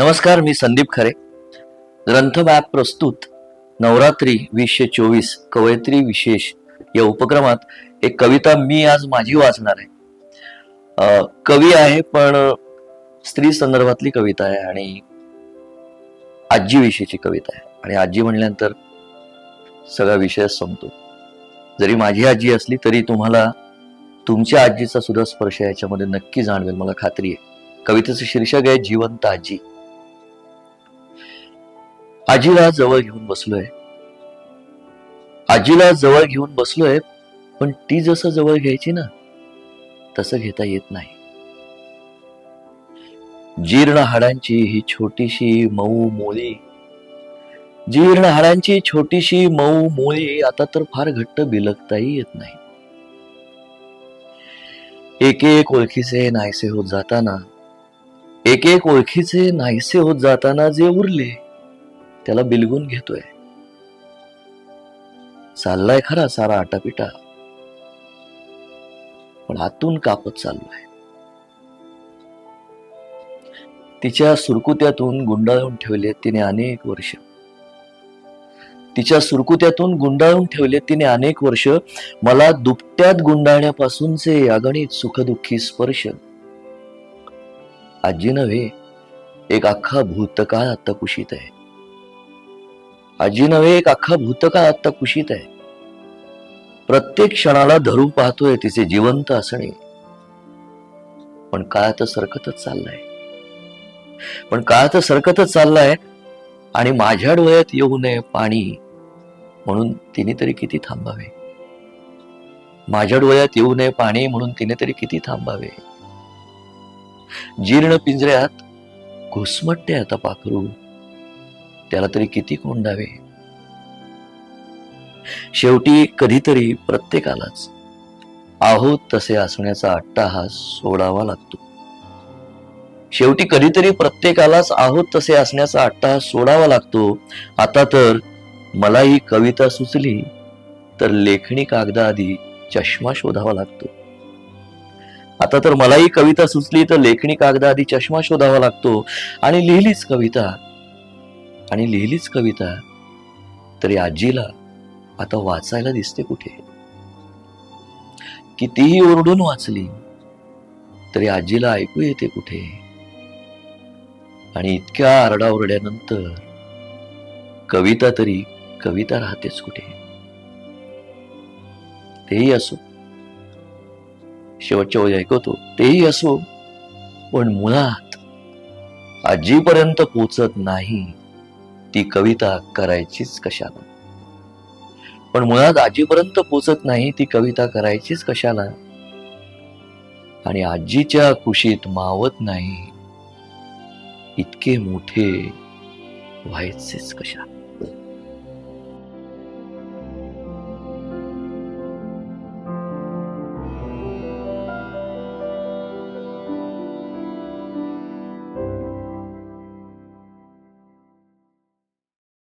नमस्कार मी संदीप खरे. ग्रंथ मॅप प्रस्तुत नवरात्री वीसशे चोवीस कवयित्री विशेष या उपक्रमात एक कविता मी आज माझी वाचणार आहे. कवी आहे पण स्त्री संदर्भातली कविता आहे आणि आजी विषयीची कविता आहे. आणि आजी म्हणल्यानंतर सगळा विषय संपतो. जरी माझी आजी असली तरी तुम्हाला तुमच्या आजीचा सुद्धा स्पर्श याच्यामध्ये नक्की जाणवेल. मला खात्री आहे. कवितेचं शीर्षक आहे जिवंत आजी. आजीला जवळ घेऊन बसलोय. आजीला जवळ घेऊन बसलोय पण ती जसं जवळ घ्यायची ना तसं घेता येत नाही. जीर्ण हाडांची ही छोटीशी मऊ मोळी. जीर्ण हाडांची छोटीशी मऊ मोळी आता तर फार घट्ट बिलकताही येत नाही. एक एक ओळखीचे नाहीसे होत जाताना एक एक ओळखीचे नाहीसे होत जाताना जे उरले त्याला बिलगून घेतोय. चाललाय खरा सारा आटापिटा. पण आतून कापत चाललोय. तिच्या सुरकुत्यातून गुंडाळून ठेवले तिने अनेक वर्ष. तिच्या सुरकुत्यातून गुंडाळून ठेवले तिने अनेक वर्ष. मला दुपट्यात गुंडाळण्यापासूनचे अगणित सुखदुःखी स्पर्श. आजी नव्हे एक अख्खा भूतकाळ आता कुशीत आहे. आजी नव्हे एक अख्खा भूतकाळ आता कुशीत आहे. प्रत्येक क्षणाला धरून पाहतोय तिचे जिवंत असणे. पण काळ तर सरकतच चाललाय. पण काळ तर सरकतच चाललाय आणि माझ्या डोळ्यात येऊ नये पाणी म्हणून तिने तरी किती थांबावे. माझ्या डोळ्यात येऊ नये पाणी म्हणून तिने तरी किती थांबावे. जीर्ण पिंजऱ्यात घुसमटते आता पाखरू. त्याला तरी किती कोंडावे शेवटी कधीतरी प्रत्येकालाच आहोत तसे असण्याचा अट्टाहास सोडावा लागतो. शेवटी कधीतरी प्रत्येकालाच आहोत तसे असण्याचा अट्टाहास सोडावा लागतो. आता तर मला ही कविता सुचली तर लेखणी कागदाआधी चष्मा शोधावा लागतो. आता तर मलाही कविता सुचली तर लेखणी कागदाआधी चष्मा शोधावा लागतो. आणि लिहिलीच कविता आणि लिहिलीच कविता तरी आजीला आता वाचायला दिसते कुठे? कितीही ओरडून वाचली तरी आजीला ऐकू येते कुठे? आणि इतक्या आरडाओरड्यानंतर कविता तरी कविता राहतेच कुठे? तेही असो. शेवटच्या वेळी ऐकवतो तेही असो. पण मुळात आजीपर्यंत पोचत नाही. ती कविता करायचीच कशाला? पण मुळात आजीपर्यंत पोचत नाही ती कविता करायचीच कशाला? आणि आजीच्या कुशीत मावत नाही इतके मोठे व्हायचेच कशा